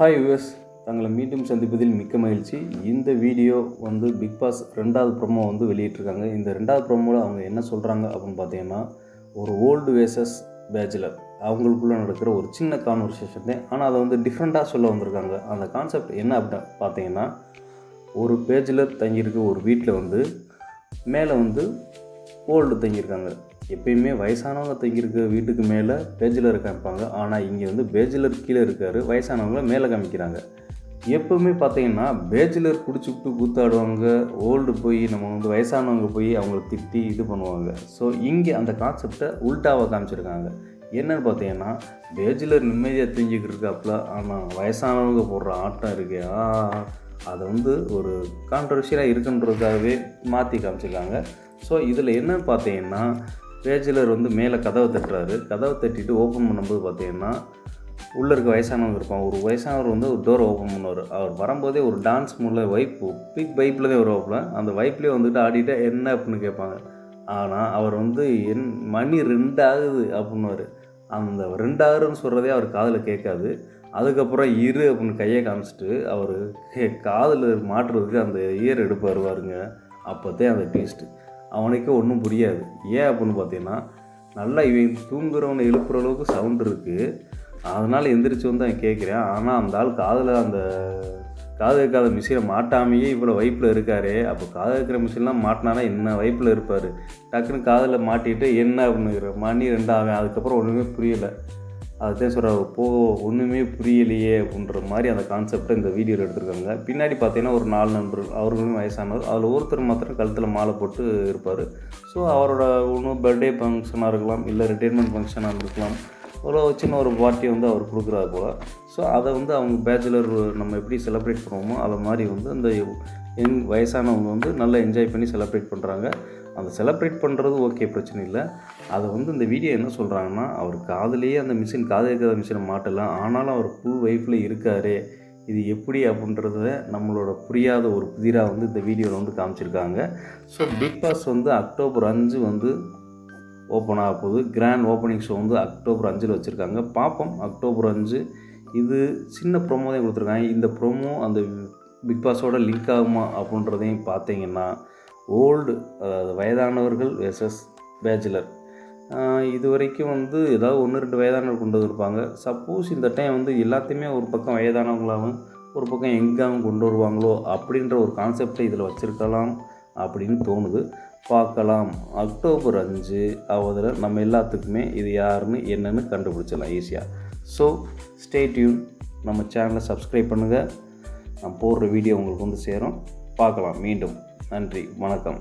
Hi US தங்களை மீண்டும் சந்திப்பதில் மிக்க மகிழ்ச்சி. இந்த வீடியோ வந்து பிக் பாஸ் ரெண்டாவது ப்ரொமோ வந்து வெளியிட்டிருக்காங்க. இந்த ரெண்டாவது ப்ரொமோவில் அவங்க என்ன சொல்கிறாங்க அப்படின்னு பார்த்தீங்கன்னா ஒரு ஓல்டு வேசஸ் பேச்சுலர் அவங்களுக்குள்ளே நடக்கிற ஒரு சின்ன கான்வர்சேஷன் தான். ஆனால் அதை வந்து டிஃப்ரெண்ட்டாக சொல்ல வந்திருக்காங்க. அந்த கான்செப்ட் என்ன அப்படின்னு பார்த்தீங்கன்னா ஒரு பேச்சுலர் தங்கியிருக்க ஒரு வீட்டில் வந்து மேலே வந்து ஓல்டு தங்கியிருக்காங்க. எப்பயுமே வயசானவங்க தங்கியிருக்க வீட்டுக்கு மேலே பேச்சுலர் காமிப்பாங்க. ஆனால் இங்கே வந்து பேச்சுலர் கீழே இருக்கார். வயசானவங்கள மேலே காமிக்கிறாங்க. எப்பவுமே பார்த்தீங்கன்னா பேச்சுலர் குடிச்சுக்கிட்டு கூத்தாடுவாங்க. ஓல்டு போய் நம்ம வந்து வயசானவங்க போய் அவங்கள திட்டி இது பண்ணுவாங்க. ஸோ இங்கே அந்த கான்செப்டை உல்ட்டாவாக காமிச்சிருக்காங்க. என்னன்னு பார்த்தீங்கன்னா பேச்சுலர் நிம்மதியாக தெரிஞ்சுக்கிட்டு இருக்காப்புல ஆனால் வயசானவங்க போடுற ஆட்டம் இருக்கு அதை வந்து ஒரு கான்ட்ரவர்ஷியலாக இருக்குன்றதுக்காகவே மாற்றி காமிச்சிருக்காங்க. ஸோ இதில் என்னன்னு பார்த்தீங்கன்னா பேச்சுலர் வந்து மேலே கதவை தட்டுறாரு. கதவை தட்டிட்டு ஓப்பன் பண்ணும்போது பார்த்தீங்கன்னா உள்ளே இருக்க வயசானவங்க இருப்பான் ஒரு வயசானவர் வந்து ஒரு டோரை ஓப்பன் பண்ணுவார். அவர் வரும்போதே ஒரு டான்ஸ் மூல வைப்பு பிக் வைப்பில் தான் வருவாப்புல. அந்த வைப்லேயே வந்துட்டு ஆடிட்டு என்ன அப்படின்னு கேட்பாங்க. ஆனால் அவர் வந்து என் மணி ரெண்டு ஆகுது அப்படின்னுவார். அந்த ரெண்டு ஆகுதுன்னு சொல்கிறதே அவர் காதில் கேட்காது. அதுக்கப்புறம் இரு அப்படின்னு கையை காமிச்சிட்டு அவர் காதில் மாட்டுறதுக்கு அந்த இயர் எடுப்பாருவாருங்க அப்போத்தே அந்த டேஸ்ட்டு அவனுக்கே ஒன்றும் புரியாது. ஏன் அப்படின்னு பார்த்தீங்கன்னா நல்லா இவன் தூங்குறவனை எழுப்புற அளவுக்கு சவுண்ட் இருக்குது அதனால் எந்திரிச்சு வந்து அவன் கேட்குறேன் ஆனால் அந்த ஆள் காதில் அந்த காது இருக்காத மிஷினை மாட்டாமையே இவ்வளோ வைப்பில் இருக்காரு. அப்போ காது இருக்கிற மிஷின்லாம் மாட்டினானா என்ன வைப்பில் இருப்பார்? டக்குன்னு காதில் மாட்டிட்டு என்ன? அப்படிங்கிற மணி ரெண்டாவன். அதுக்கப்புறம் ஒன்றுமே புரியலை. அதுதான் சொல்கிற போ ஒன்றுமே புரியலையே அப்படின்ற மாதிரி அந்த கான்செப்டை இந்த வீடியோவில் எடுத்திருக்காங்க. பின்னாடி பார்த்தீங்கன்னா ஒரு நாலு நண்பர்கள் அவர்களும் வயசானவர். அதில் ஒருத்தர் மாத்திரம் கழுத்தில் மாலை போட்டு இருப்பார். ஸோ அவரோட ஒன்றும் பர்த்டே ஃபங்க்ஷனாக இருக்கலாம் இல்லை ரிட்டைர்மெண்ட் ஃபங்க்ஷனாக இருக்கலாம். ஒரு சின்ன ஒரு பார்ட்டி வந்து அவர் கொடுக்குறாரு போல். ஸோ அதை வந்து அவங்க பேச்சுலர் நம்ம எப்படி செலிப்ரேட் பண்ணுவோமோ அதை மாதிரி வந்து அந்த எங் வயசானவங்க வந்து நல்லா என்ஜாய் பண்ணி செலிப்ரேட் பண்ணுறாங்க அதை செலப்ரேட் பண்ணுறது ஓகே பிரச்சனை இல்லை. அதை வந்து இந்த வீடியோ என்ன சொல்கிறாங்கன்னா அவர் காதுலேயே அந்த மிஷின் காது கேட்காத மிஷினை மாட்டலாம். ஆனாலும் அவர் ஃபுல் வைஃப்பில் இருக்கார். இது எப்படி அப்படின்றத நம்மளோட புரியாத ஒரு புதிராக வந்து இந்த வீடியோவில் வந்து காமிச்சிருக்காங்க. ஸோ பிக் பாஸ் வந்து அக்டோபர் அஞ்சு வந்து ஓப்பன் ஆக போகுது. கிராண்ட் ஓப்பனிங் ஷோ வந்து அக்டோபர் அஞ்சில் வச்சுருக்காங்க. பார்ப்போம். அக்டோபர் அஞ்சு இது சின்ன ப்ரொமோ தான் கொடுத்துருக்காங்க. இந்த ப்ரோமோ அந்த பிக் பாஸோட லிங்க் ஆகுமா அப்படின்றதையும் பார்த்தீங்கன்னா ஓல்டு அதாவது வயதானவர்கள் வெர்சஸ் பேச்சுலர் இது வரைக்கும் வந்து ஏதாவது ஒன்று ரெண்டு வயதானவர் கொண்டு வந்திருப்பாங்க. சப்போஸ் இந்த டைம் வந்து எல்லாத்தையுமே ஒரு பக்கம் வயதானவங்களாகவும் ஒரு பக்கம் எங்காகவும் கொண்டு வருவாங்களோ அப்படின்ற ஒரு கான்செப்டை இதில் வச்சுருக்கலாம் அப்படின்னு தோணுது. பார்க்கலாம். அக்டோபர் அஞ்சு ஆவதில் நம்ம எல்லாத்துக்குமே இது யாருன்னு என்னன்னு கண்டுபிடிச்சிடலாம் ஈஸியாக ஸோ ஸ்டே டியூன் நம்ம சேனலை சப்ஸ்கிரைப் பண்ணுங்கள் நான் போடுற வீடியோ உங்களுக்கு வந்து சேரும். பார்க்கலாம் மீண்டும். நன்றி வணக்கம்.